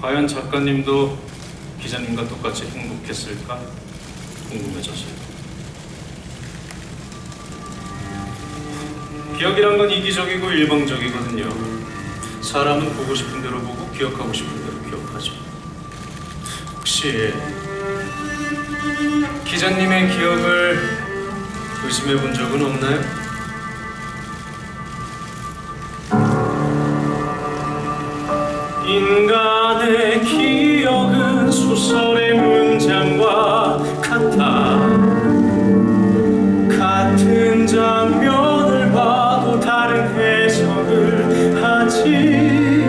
과연 작가님도 기자님과 똑같이 행복했을까 궁금해졌어요. 기억이란 건 이기적이고 일방적이거든요. 사람은 보고 싶은 대로 보고 기억하고 싶은 대로 기억하죠. 혹시 기자님의 기억을 의심해 본 적은 없나요? 인간 의 기억은 소설의 문장과 같아. 같은 장면을 봐도 다른 해석을 하지.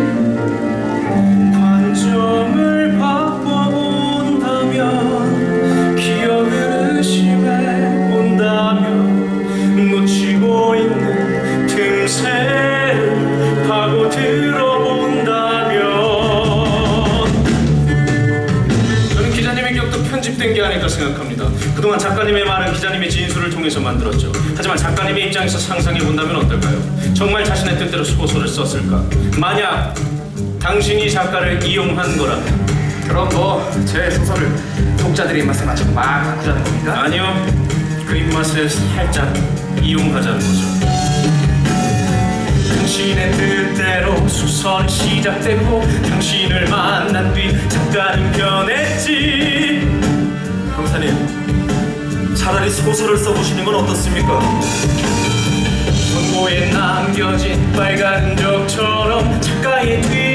관점을 바꿔본다면 기억을 의심해 본다면 놓치고 있는 틈새를 파고들 편집된 게 아닐까 생각합니다. 그동안 작가님의 말은 기자님의 진술을 통해서 만들었죠. 하지만 작가님의 입장에서 상상해 본다면 어떨까요? 정말 자신의 뜻대로 소설을 썼을까? 만약 당신이 작가를 이용한 거라면 그럼 뭐 제 소설을 독자들의 입맛에 맞춰서 막 바꾸자는 겁니까? 아니요 그 입맛을 살짝 이용하자는 거죠. 당신의 뜻대로 소설이 시작됐고 당신을 만난 뒤 작가는 변했지 차라리 소설을 써보시는 건 어떻습니까? 원고에 남겨진 빨간 흔적처럼 작가의 뒤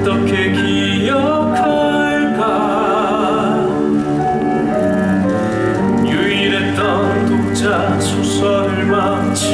어떻게 기억할까? 유일했던 독자 소설을 망친